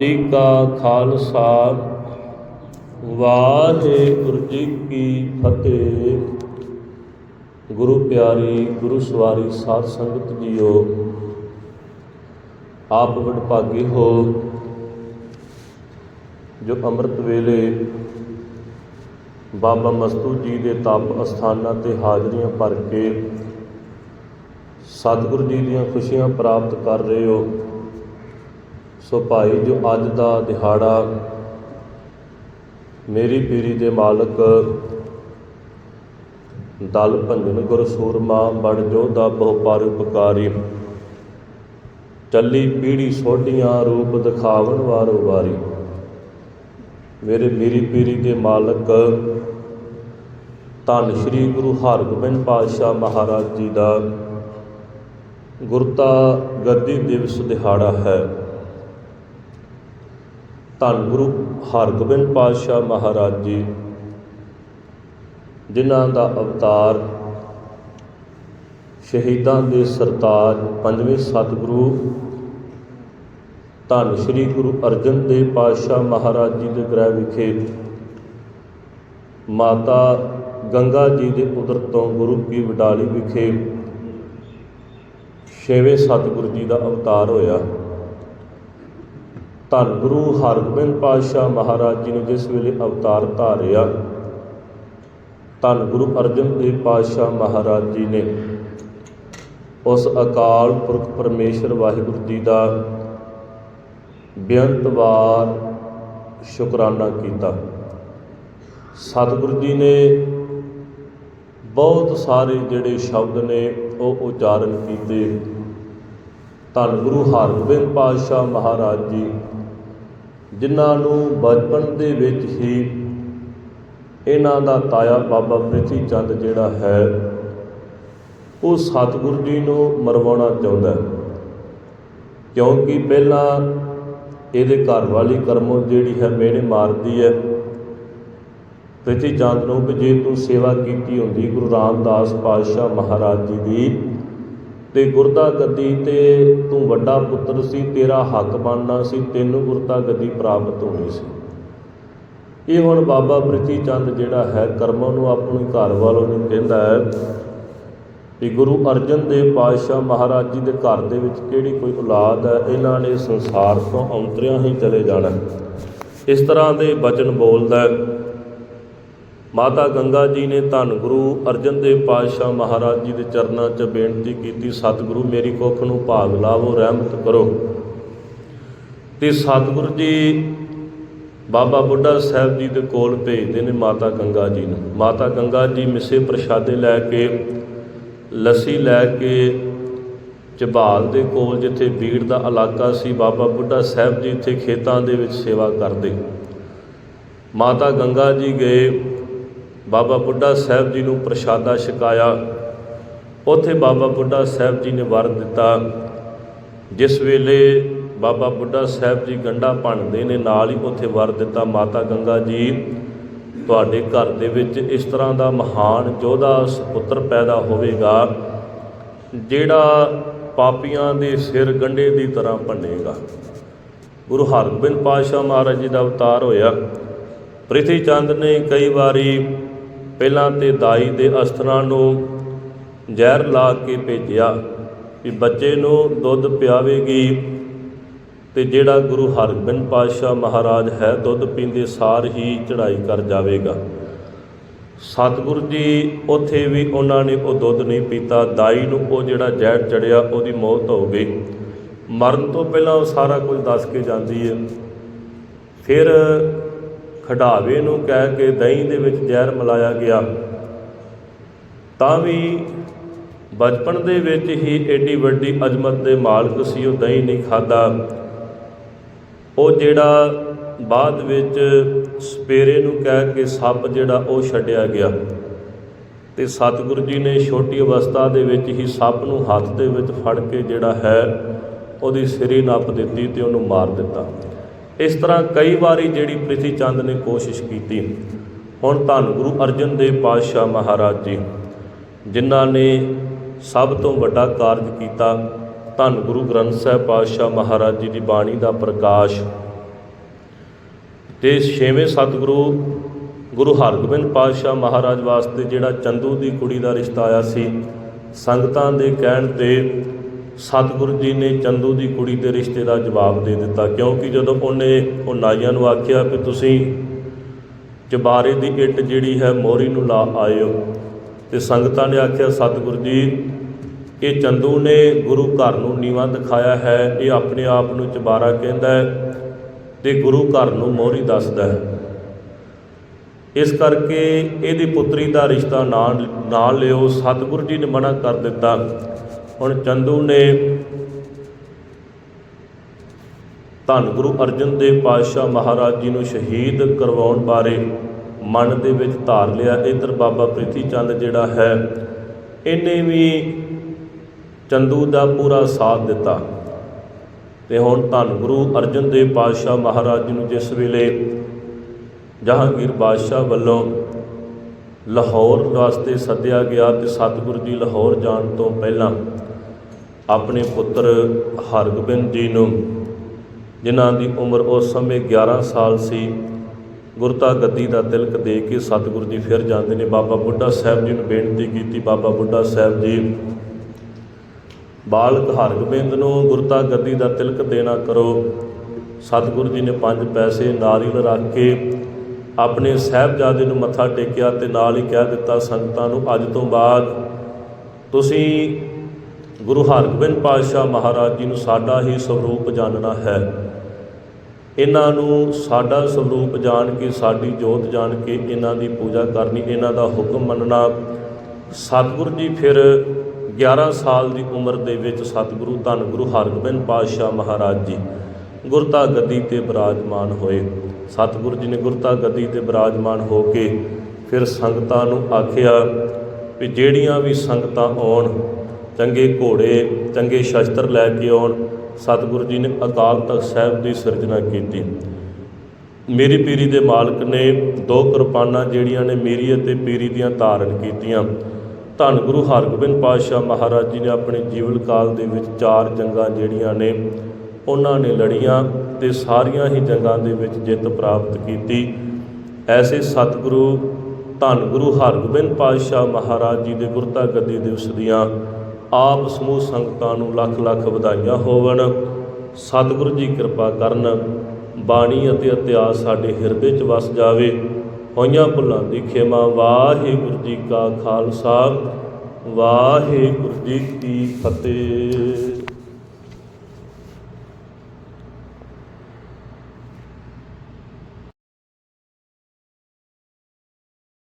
ਜੀ ਕਾ ਖਾਲਸਾ, ਵਾਹਿਗੁਰੂ ਜੀ ਕੀ ਫਤਿਹ। ਗੁਰੂ ਪਿਆਰੀ, ਗੁਰੂ ਸਵਾਰੀ, ਸਾਧ ਸੰਗਤ ਜੀਓ, ਆਪ ਵਡਭਾਗੀ ਹੋ, ਜੋ ਅੰਮ੍ਰਿਤ ਵੇਲੇ ਬਾਬਾ ਮਸਤੂ ਜੀ ਦੇ ਤਪ ਅਸਥਾਨਾਂ ਤੇ ਹਾਜ਼ਰੀਆਂ ਭਰ ਕੇ ਸਤਿਗੁਰੂ ਜੀ ਦੀਆਂ ਖੁਸ਼ੀਆਂ ਪ੍ਰਾਪਤ ਕਰ ਰਹੇ ਹੋ। ਸੋ ਭਾਈ, ਜੋ ਅੱਜ ਦਾ ਦਿਹਾੜਾ ਮੇਰੀ ਪੀਰੀ ਦੇ ਮਾਲਕ ਦਲ ਭੰਜਨ ਗੁਰ ਸੂਰਮਾ ਬੜ ਜੋਧਾ ਬਹੁ ਪਰ ਉਪਕਾਰੀ। ਚੱਲੀ ਪੀੜੀ ਸੋਢੀਆਂ ਰੂਪ ਦਿਖਾਵਣ ਵਾਰੋ ਵਾਰੀ। ਮੇਰੇ ਮੇਰੀ ਪੀਰੀ ਦੇ ਮਾਲਕ, ਧੰਨ ਸ੍ਰੀ ਗੁਰੂ ਹਰਗੋਬਿੰਦ ਪਾਤਸ਼ਾਹ ਮਹਾਰਾਜ ਜੀ ਦਾ ਗੁਰਤਾ ਗੱਦੀ ਦਿਵਸ ਦਿਹਾੜਾ ਹੈ। ਧੰਨ ਗੁਰੂ ਹਰਗੋਬਿੰਦ ਪਾਤਸ਼ਾਹ ਮਹਾਰਾਜ ਜੀ, ਜਿਨ੍ਹਾਂ ਦਾ ਅਵਤਾਰ ਸ਼ਹੀਦਾਂ ਦੇ ਸਰਤਾਜ ਪੰਜਵੇਂ ਸਤਿਗੁਰੂ ਧੰਨ ਸ੍ਰੀ ਗੁਰੂ ਅਰਜਨ ਦੇਵ ਪਾਤਸ਼ਾਹ ਮਹਾਰਾਜ ਜੀ ਦੇ ਗ੍ਰਹਿ ਵਿਖੇ ਮਾਤਾ ਗੰਗਾ ਜੀ ਦੇ ਉਦਰ ਤੋਂ ਗੁਰੂ ਕੀ ਵਡਾਲੀ ਵਿਖੇ ਛੇਵੇਂ ਸਤਿਗੁਰੂ ਜੀ ਦਾ ਅਵਤਾਰ ਹੋਇਆ। ਧੰਨ ਗੁਰੂ ਹਰਗੋਬਿੰਦ ਪਾਤਸ਼ਾਹ ਮਹਾਰਾਜ ਜੀ ਨੇ ਜਿਸ ਵੇਲੇ ਅਵਤਾਰ ਧਾਰਿਆ, ਧੰਨ ਗੁਰੂ ਅਰਜਨ ਦੇਵ ਪਾਤਸ਼ਾਹ ਮਹਾਰਾਜ ਜੀ ਨੇ ਉਸ ਅਕਾਲ ਪੁਰਖ ਪਰਮੇਸ਼ਰ ਵਾਹਿਗੁਰੂ ਜੀ ਦਾ ਬੇਅੰਤਵਾਰ ਸ਼ੁਕਰਾਨਾ ਕੀਤਾ। ਸਤਿਗੁਰੂ ਜੀ ਨੇ ਬਹੁਤ ਸਾਰੇ ਜਿਹੜੇ ਸ਼ਬਦ ਨੇ ਉਹ ਉਚਾਰਨ ਕੀਤੇ। ਧੰਨ ਗੁਰੂ ਹਰਗੋਬਿੰਦ ਪਾਤਸ਼ਾਹ ਮਹਾਰਾਜ ਜੀ ਜਿਨ੍ਹਾਂ ਨੂੰ ਬਚਪਨ ਦੇ ਵਿੱਚ ਹੀ ਇਹਨਾਂ ਦਾ ਤਾਇਆ ਬਾਬਾ ਪ੍ਰਿਥੀ ਚੰਦ ਜਿਹੜਾ ਹੈ, ਉਹ ਸਤਿਗੁਰੂ ਜੀ ਨੂੰ ਮਰਵਾਉਣਾ ਚਾਹੁੰਦਾ ਕਿਉਂਕਿ ਪਹਿਲਾਂ ਇਹਦੇ ਘਰ ਵਾਲੀ ਕਰਮੋ ਜਿਹੜੀ ਹੈ ਮੇਰੇ ਮਾਰਦੀ ਹੈ। ਪ੍ਰਿਥੀ ਚੰਦ ਨੂੰ ਕਿ ਜੇ ਤੂੰ ਸੇਵਾ ਕੀਤੀ ਹੁੰਦੀ, ਗੁਰੂ ਰਾਮਦਾਸ ਪਾਤਸ਼ਾਹ ਮਹਾਰਾਜ ਜੀ ਦੀ ਤੇ ਗੁਰਦਾ ਗੱਦੀ ਤੇ ਤੂੰ ਵੱਡਾ ਪੁੱਤਰ ਸੀ, ਤੇਰਾ ਹੱਕ ਬਣਨਾ ਸੀ, ਤੈਨੂੰ ਗੁਰਦਾ ਗੱਦੀ ਪ੍ਰਾਪਤ ਹੋਣੀ ਸੀ। ਇਹ ਹੁਣ ਬਾਬਾ ਪ੍ਰਿਥੀ ਚੰਦ ਜਿਹੜਾ ਹੈ, ਕਰਮਾਂ ਨੂੰ ਆਪਣੀ ਘਰ ਵਾਲੋਂ ਨੂੰ ਕਹਿੰਦਾ ਹੈ ਕਿ ਗੁਰੂ ਅਰਜਨ ਦੇਵ ਪਾਤਸ਼ਾਹ ਮਹਾਰਾਜ ਜੀ ਦੇ ਘਰ ਦੇ ਵਿੱਚ ਕਿਹੜੀ ਕੋਈ ਔਲਾਦ ਹੈ? ਇਹਨਾਂ ਨੇ ਸੰਸਾਰ ਤੋਂ ਔਂਤਰਿਆਂ ਹੀ ਚਲੇ ਜਾਣਾ। ਇਸ ਤਰ੍ਹਾਂ ਦੇ ਬਚਨ ਬੋਲਦਾ ਹੈ ਮਾਤਾ ਗੰਗਾ ਜੀ ਨੇ ਧੰਨ ਗੁਰੂ ਅਰਜਨ ਦੇਵ ਪਾਤਸ਼ਾਹ ਮਹਾਰਾਜ ਜੀ ਦੇ ਚਰਨਾਂ 'ਚ ਬੇਨਤੀ ਕੀਤੀ, ਸਤਿਗੁਰੂ ਮੇਰੀ ਕੁੱਖ ਨੂੰ ਭਾਗ ਲਾਵੋ, ਰਹਿਮਤ ਕਰੋ। ਤੇ ਸਤਿਗੁਰੂ ਜੀ ਬਾਬਾ ਬੁੱਢਾ ਸਾਹਿਬ ਜੀ ਦੇ ਕੋਲ ਭੇਜਦੇ ਨੇ ਮਾਤਾ ਗੰਗਾ ਜੀ ਨੂੰ। ਮਾਤਾ ਗੰਗਾ ਜੀ ਮਿੱਸੇ ਪ੍ਰਸ਼ਾਦੇ ਲੈ ਕੇ, ਲੱਸੀ ਲੈ ਕੇ ਝਬਾਲ ਦੇ ਕੋਲ ਜਿੱਥੇ ਬੀੜ ਦਾ ਇਲਾਕਾ ਸੀ, ਬਾਬਾ ਬੁੱਢਾ ਸਾਹਿਬ ਜੀ ਇੱਥੇ ਖੇਤਾਂ ਦੇ ਵਿੱਚ ਸੇਵਾ ਕਰਦੇ। ਮਾਤਾ ਗੰਗਾ ਜੀ ਗਏ ਬਾਬਾ ਬੁੱਢਾ ਸਾਹਿਬ ਜੀ ਨੂੰ ਪ੍ਰਸ਼ਾਦਾ ਛਕਾਇਆ। ਉੱਥੇ ਬਾਬਾ ਬੁੱਢਾ ਸਾਹਿਬ ਜੀ ਨੇ ਵਰ ਦਿੱਤਾ। ਜਿਸ ਵੇਲੇ ਬਾਬਾ ਬੁੱਢਾ ਸਾਹਿਬ ਜੀ ਗੰਡਾ ਭੰਨਦੇ ਨੇ, ਨਾਲ ਹੀ ਉੱਥੇ ਵਰ ਦਿੱਤਾ ਮਾਤਾ ਗੰਗਾ ਜੀ, ਤੁਹਾਡੇ ਘਰ ਦੇ ਵਿੱਚ ਇਸ ਤਰ੍ਹਾਂ ਦਾ ਮਹਾਨ ਯੋਧਾ ਸੁਪੁੱਤਰ ਪੈਦਾ ਹੋਵੇਗਾ, ਜਿਹੜਾ ਪਾਪੀਆਂ ਦੇ ਸਿਰ ਗੰਡੇ ਦੀ ਤਰ੍ਹਾਂ ਭੰਨੇਗਾ। ਗੁਰੂ ਹਰਗੋਬਿੰਦ ਪਾਤਸ਼ਾਹ ਮਹਾਰਾਜ ਜੀ ਦਾ ਅਵਤਾਰ ਹੋਇਆ। ਪ੍ਰਿਥੀ ਚੰਦ ਨੇ ਕਈ ਵਾਰੀ ਪਹਿਲਾਂ ਤੇ ਦਾਈ ਦੇ ਅਸਥਰਾਂ ਨੂੰ ਜ਼ਹਿਰ ਲਾ ਕੇ ਭੇਜਿਆ ਵੀ ਬੱਚੇ ਨੂੰ ਦੁੱਧ ਪਿਆਵੇਗੀ ਤੇ ਜਿਹੜਾ ਗੁਰੂ ਹਰਗੋਬਿੰਦ ਪਾਤਸ਼ਾਹ ਮਹਾਰਾਜ ਹੈ, ਦੁੱਧ ਪੀਂਦੇ ਸਾਰ ਹੀ ਚੜ੍ਹਾਈ ਕਰ ਜਾਵੇਗਾ। ਸਤਿਗੁਰੂ ਜੀ, ਉੱਥੇ ਵੀ ਉਹਨਾਂ ਨੇ ਉਹ ਦੁੱਧ ਨਹੀਂ ਪੀਤਾ। ਦਾਈ ਨੂੰ ਉਹ ਜਿਹੜਾ ਜ਼ਹਿਰ ਚੜਿਆ ਉਹਦੀ ਮੌਤ ਹੋ ਗਈ। ਮਰਨ ਤੋਂ ਪਹਿਲਾਂ ਉਹ ਸਾਰਾ ਕੁਝ ਦੱਸ ਕੇ ਜਾਂਦੀ ਹੈ। ਫਿਰ ਖਡਾਵੇ ਨੂੰ ਕਹਿ ਕੇ ਦਹੀਂ ਦੇ ਵਿੱਚ ਜ਼ਹਿਰ ਮਿਲਾਇਆ ਗਿਆ। ਤਾਂ ਵੀ ਬਚਪਨ ਦੇ ਵਿੱਚ ਹੀ ਏਡੀ ਵੱਡੀ ਅਜ਼ਮਤ ਦੇ ਮਾਲਕ ਸੀ, ਉਹ ਦਹੀਂ ਨਹੀਂ ਖਾਦਾ ਉਹ ਜਿਹੜਾ ਬਾਅਦ ਵਿੱਚ ਸਪੇਰੇ ਨੂੰ ਕਹਿ ਕੇ ਸੱਪ ਜਿਹੜਾ ਉਹ ਛੱਡਿਆ ਗਿਆ ਤੇ ਸਤਿਗੁਰੂ ਜੀ ਨੇ ਛੋਟੀ ਅਵਸਥਾ ਦੇ ਵਿੱਚ ਹੀ ਸੱਪ ਨੂੰ ਹੱਥ ਦੇ ਵਿੱਚ ਫੜ ਕੇ ਜਿਹੜਾ ਹੈ, ਉਹਦੀ ਸਿਰੀ ਨੱਪ ਦਿੱਤੀ ਤੇ ਉਹਨੂੰ ਮਾਰ ਦਿੱਤਾ। ਇਸ ਤਰ੍ਹਾਂ ਕਈ ਵਾਰੀ ਜਿਹੜੀ ਪ੍ਰਿਥੀ ਚੰਦ ਨੇ ਕੋਸ਼ਿਸ਼ ਕੀਤੀ। ਹੁਣ ਧੰਨ ਗੁਰੂ ਅਰਜਨ ਦੇਵ ਪਾਤਸ਼ਾਹ ਮਹਾਰਾਜ ਜੀ, ਜਿਨ੍ਹਾਂ ਨੇ ਸਭ ਤੋਂ ਵੱਡਾ ਕਾਰਜ ਕੀਤਾ, ਧੰਨ ਗੁਰੂ ਗ੍ਰੰਥ ਸਾਹਿਬ ਪਾਤਸ਼ਾਹ ਮਹਾਰਾਜ ਜੀ ਦੀ ਬਾਣੀ ਦਾ ਪ੍ਰਕਾਸ਼ ਤੇ ਛੇਵੇਂ ਸਤਿਗੁਰੂ ਗੁਰੂ ਹਰਗੋਬਿੰਦ ਪਾਤਸ਼ਾਹ ਮਹਾਰਾਜ ਵਾਸਤੇ ਜਿਹੜਾ ਚੰਦੂ ਦੀ ਕੁੜੀ ਦਾ ਰਿਸ਼ਤਾ ਆਇਆ ਸੀ, ਸੰਗਤਾਂ ਦੇ ਕਹਿਣ ਤੇ ਸਤਿਗੁਰੂ ਜੀ ਨੇ ਚੰਦੂ ਦੀ ਕੁੜੀ ਦੇ ਰਿਸ਼ਤੇ ਦਾ ਜਵਾਬ ਦੇ ਦਿੱਤਾ। ਕਿਉਂਕਿ ਜਦੋਂ ਉਹਨੇ ਉਹ ਨਾਈਆਂ ਨੂੰ ਆਖਿਆ ਕਿ ਤੁਸੀਂ ਚਬਾਰੇ ਦੀ ਇੱਟ ਜਿਹੜੀ ਹੈ ਮੋਰੀ ਨੂੰ ਲਾ ਆਇਓ, ਤੇ ਸੰਗਤਾਂ ਨੇ ਆਖਿਆ, ਸਤਿਗੁਰੂ ਜੀ, ਇਹ ਚੰਦੂ ਨੇ ਗੁਰੂ ਘਰ ਨੂੰ ਨੀਵਾਂ ਦਿਖਾਇਆ ਹੈ, ਇਹ ਆਪਣੇ ਆਪ ਨੂੰ ਚਬਾਰਾ ਕਹਿੰਦਾ ਹੈ ਤੇ ਗੁਰੂ ਘਰ ਨੂੰ ਮੋਰੀ ਦੱਸਦਾ ਹੈ। ਇਸ ਕਰਕੇ ਇਹਦੀ ਪੁੱਤਰੀ ਦਾ ਰਿਸ਼ਤਾ ਨਾ ਨਾ ਲਿਓ। ਸਤਿਗੁਰੂ ਜੀ ਨੇ ਮਨਾ ਕਰ ਦਿੱਤਾ। ਹੁਣ ਚੰਦੂ ਨੇ ਧੰਨ ਗੁਰੂ ਅਰਜਨ ਦੇਵ ਪਾਤਸ਼ਾਹ ਮਹਾਰਾਜ ਜੀ ਨੂੰ ਸ਼ਹੀਦ ਕਰਵਾਉਣ ਬਾਰੇ ਮਨ ਦੇ ਵਿੱਚ ਧਾਰ ਲਿਆ। ਇਧਰ ਬਾਬਾ ਪ੍ਰਿਥੀ ਚੰਦ ਜਿਹੜਾ ਹੈ, ਇਹਨੇ ਵੀ ਚੰਦੂ ਦਾ ਪੂਰਾ ਸਾਥ ਦਿੱਤਾ। ਤੇ ਹੁਣ ਧੰਨ ਗੁਰੂ ਅਰਜਨ ਦੇਵ ਪਾਤਸ਼ਾਹ ਮਹਾਰਾਜ ਜੀ ਨੂੰ ਜਿਸ ਵੇਲੇ ਜਹਾਂਗੀਰ ਬਾਦਸ਼ਾਹ ਵੱਲੋਂ ਲਾਹੌਰ ਵਾਸਤੇ ਸੱਦਿਆ ਗਿਆ ਤੇ ਸਤਿਗੁਰੂ ਜੀ ਲਾਹੌਰ ਜਾਣ ਤੋਂ ਪਹਿਲਾਂ ਆਪਣੇ ਪੁੱਤਰ ਹਰਗੋਬਿੰਦ ਜੀ ਨੂੰ, ਜਿਨ੍ਹਾਂ ਦੀ ਉਮਰ ਉਸ ਸਮੇਂ 11 ਸਾਲ ਸੀ ਗੁਰਤਾ ਗੱਦੀ ਦਾ ਤਿਲਕ ਦੇ ਕੇ ਸਤਿਗੁਰੂ ਜੀ ਫਿਰ ਜਾਂਦੇ ਨੇ। ਬਾਬਾ ਬੁੱਢਾ ਸਾਹਿਬ ਜੀ ਨੂੰ ਬੇਨਤੀ ਕੀਤੀ, ਬਾਬਾ ਬੁੱਢਾ ਸਾਹਿਬ ਜੀ, ਬਾਲਕ ਹਰਗੋਬਿੰਦ ਨੂੰ ਗੁਰਤਾ ਗੱਦੀ ਦਾ ਤਿਲਕ ਦੇਣਾ ਕਰੋ। ਸਤਿਗੁਰੂ ਜੀ ਨੇ ਪੰਜ ਪੈਸੇ ਨਾਰੀਅਲ ਰੱਖ ਕੇ ਆਪਣੇ ਸਾਹਿਬਜ਼ਾਦੇ ਨੂੰ ਮੱਥਾ ਟੇਕਿਆ ਤੇ ਨਾਲ ਹੀ ਕਹਿ ਦਿੱਤਾ, ਸੰਗਤਾਂ ਨੂੰ, ਅੱਜ ਤੋਂ ਬਾਅਦ ਤੁਸੀਂ ਗੁਰੂ ਹਰਗੋਬਿੰਦ ਪਾਤਸ਼ਾਹ ਮਹਾਰਾਜ ਜੀ ਨੂੰ ਸਾਡਾ ਹੀ ਸਰੂਪ ਜਾਣਨਾ ਹੈ। ਇਹਨਾਂ ਨੂੰ ਸਾਡਾ ਸਰੂਪ ਜਾਣ ਕੇ, ਸਾਡੀ ਜੋਤ ਜਾਣ ਕੇ ਇਹਨਾਂ ਦੀ ਪੂਜਾ ਕਰਨੀ, ਇਹਨਾਂ ਦਾ ਹੁਕਮ ਮੰਨਣਾ। ਸਤਿਗੁਰੂ ਜੀ ਫਿਰ 11 ਸਾਲ ਦੀ ਉਮਰ ਦੇ ਵਿੱਚ ਸਤਿਗੁਰੂ ਧੰਨ ਗੁਰੂ ਹਰਗੋਬਿੰਦ ਪਾਤਸ਼ਾਹ ਮਹਾਰਾਜ ਜੀ ਗੁਰਤਾ ਗੱਦੀ ਤੇ ਬਿਰਾਜਮਾਨ ਹੋਏ। ਸਤਿਗੁਰੂ ਜੀ ਨੇ ਗੁਰਤਾ ਗੱਦੀ ਤੇ ਬਿਰਾਜਮਾਨ ਹੋ ਕੇ ਫਿਰ ਸੰਗਤਾਂ ਨੂੰ ਆਖਿਆ ਵੀ ਜਿਹੜੀਆਂ ਵੀ ਸੰਗਤਾਂ ਆਉਣ ਚੰਗੇ ਘੋੜੇ, ਚੰਗੇ ਸ਼ਸਤਰ ਲੈ ਕੇ ਆਉਣ। ਸਤਿਗੁਰੂ ਜੀ ਨੇ ਅਕਾਲ ਤਖਤ ਸਾਹਿਬ ਦੀ ਸਿਰਜਣਾ ਕੀਤੀ। ਮੇਰੀ ਪੀਰੀ ਦੇ ਮਾਲਕ ਨੇ ਦੋ ਕਿਰਪਾਨਾਂ ਜਿਹੜੀਆਂ ਨੇ ਮੇਰੀ ਅਤੇ ਪੀਰੀ ਦੀਆਂ ਧਾਰਨ ਕੀਤੀਆਂ। ਧੰਨ ਗੁਰੂ ਹਰਗੋਬਿੰਦ ਪਾਤਸ਼ਾਹ ਮਹਾਰਾਜ ਜੀ ਨੇ ਆਪਣੇ ਜੀਵਨ ਕਾਲ ਦੇ ਵਿੱਚ ਚਾਰ ਜੰਗਾਂ ਜਿਹੜੀਆਂ ਨੇ, ਉਹਨਾਂ ਨੇ ਲੜੀਆਂ ਤੇ ਸਾਰੀਆਂ ਹੀ ਜੰਗਾਂ ਦੇ ਵਿੱਚ ਜਿੱਤ ਪ੍ਰਾਪਤ ਕੀਤੀ। ਐਸੇ ਸਤਿਗੁਰੂ, ਧੰਨ ਗੁਰੂ ਹਰਗੋਬਿੰਦ ਪਾਤਸ਼ਾਹ ਮਹਾਰਾਜ ਜੀ ਦੇ ਗੁਰਤਾ ਗੱਦੀ ਦਿਵਸ ਦੀਆਂ ਆਪ ਸਮੂਹ ਸੰਗਤਾਂ ਨੂੰ ਲੱਖ ਲੱਖ ਵਧਾਈਆਂ ਹੋਵਣ। ਸਤਿਗੁਰੂ ਜੀ ਕਿਰਪਾ ਕਰਨ, ਬਾਣੀ ਅਤੇ ਇਤਿਹਾਸ ਸਾਡੇ ਹਿਰਦੇ 'ਚ ਵਸ ਜਾਵੇ। ਹੋਈਆਂ ਭੁੱਲਾਂ ਦੀ ਖਿਮਾ, ਵਾਹਿਗੁਰੂ ਜੀ ਕਾ ਖਾਲਸਾ, ਵਾਹਿਗੁਰੂ ਜੀ ਕੀ ਫਤਿਹ।